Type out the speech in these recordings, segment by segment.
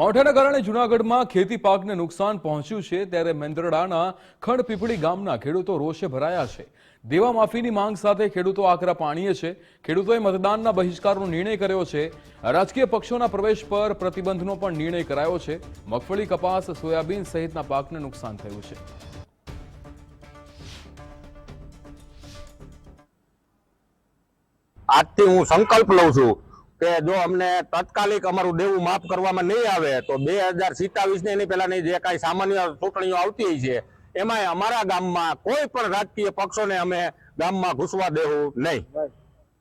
માવઠાના કારણે જૂનાગઢમાં ખેતી પાકને નુકસાન પહોંચ્યું છે, ત્યારે મેંદરડાના ખંડપીપળી ગામના ખેડૂતો રોષે ભરાયા છે. દેવા માફીની માંગ સાથે ખેડૂતો આકરા પાણીએ છે. ખેડૂતોએ મતદાનના બહિષ્કારનો નિર્ણય કર્યો છે. રાજકીય પક્ષોના પ્રવેશ પર પ્રતિબંધનો પણ નિર્ણય કરાયો છે. મગફળી, કપાસ, સોયાબીન સહિતના પાકને નુકસાન થયું છે. આજથી હું સંકલ્પ લઉં છું કે જો અમને તાત્કાલિક અમારું દેવું માફ કરવામાં નહીં આવે તો બે હજાર સિત્તાવીસની એની પહેલાની જે કાંઈ સામાન્ય ચૂંટણીઓ આવતી છે એમાંય અમારા ગામમાં કોઈ પણ રાજકીય પક્ષોને અમે ગામમાં ઘૂસવા દેવું નહીં.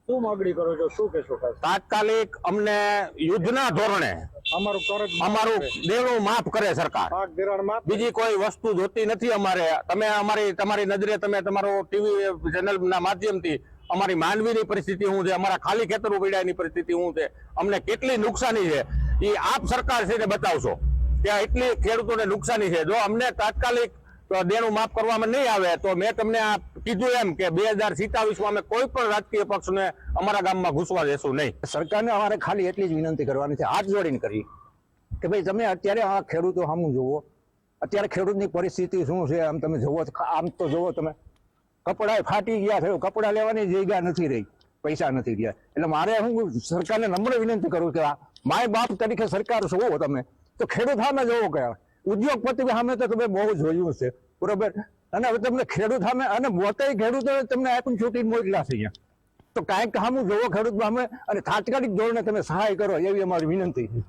શું માગણી કરો છો? શું કહેશો તાત્કાલિક અમને યુદ્ધના ધોરણે અમારું કરજ અમારું દેવું માફ કરે સરકાર. બીજી કોઈ વસ્તુ જોતી નથી અમારે. તમે અમારી તમારી નજરે તમે તમારો ટીવી ચેનલના માધ્યમથી અમારી માનવીની પરિસ્થિતિ શું છે? અમારા ખાલી ખેતર ઉપડ્યાની પરિસ્થિતિ શું છે? અમને કેટલી નુકસાની છે? એ આપ સરકાર છે બતાવશો. ત્યાં એટલી ખેડૂતોને નુકસાની છે. જો અમને તાત્કાલિક દેણું માફ કરવામાં નહીં આવે, તો મેં તમને આ કીધું એમ કે બે હજાર સિત્તાવીસમાં અમે કોઈ પણ રાજકીય પક્ષને અમારા ગામમાં ઘૂસવા દેશું નહીં. સરકારને અમારે ખાલી એટલી જ વિનંતી કરવાની છે, હાથ જોડીને કરી. કે ભાઈ, તમે અત્યારે આ ખેડૂતો સામું જુઓ. અત્યારે ખેડૂતની પરિસ્થિતિ શું છે? આમ તમે જુઓ આમ તો જુઓ તમે. કપડા ફાટી ગયા થયું. કપડા લેવાની જગ્યા નથી રહી. પૈસા નથી રહ્યા. એટલે મારે હું સરકારને નમ્ર વિનંતી કરું કે માય બાપ તરીકે સરકાર જોવો તમે. તો ખેડૂત સામે જોવો કયા ઉદ્યોગપતિ સામે તો તમે બહુ જોયું છે બરોબર? અને હવે તમને ખેડૂત સામે અને મોટા ખેડૂતો તમને આપીને છૂટી મોકલા છે અહીંયા. તો કાંઈક સામું જોવો ખેડૂત સામે અને તાત્કાલિક ધોરણે તમે સહાય કરો એવી અમારી વિનંતી. છે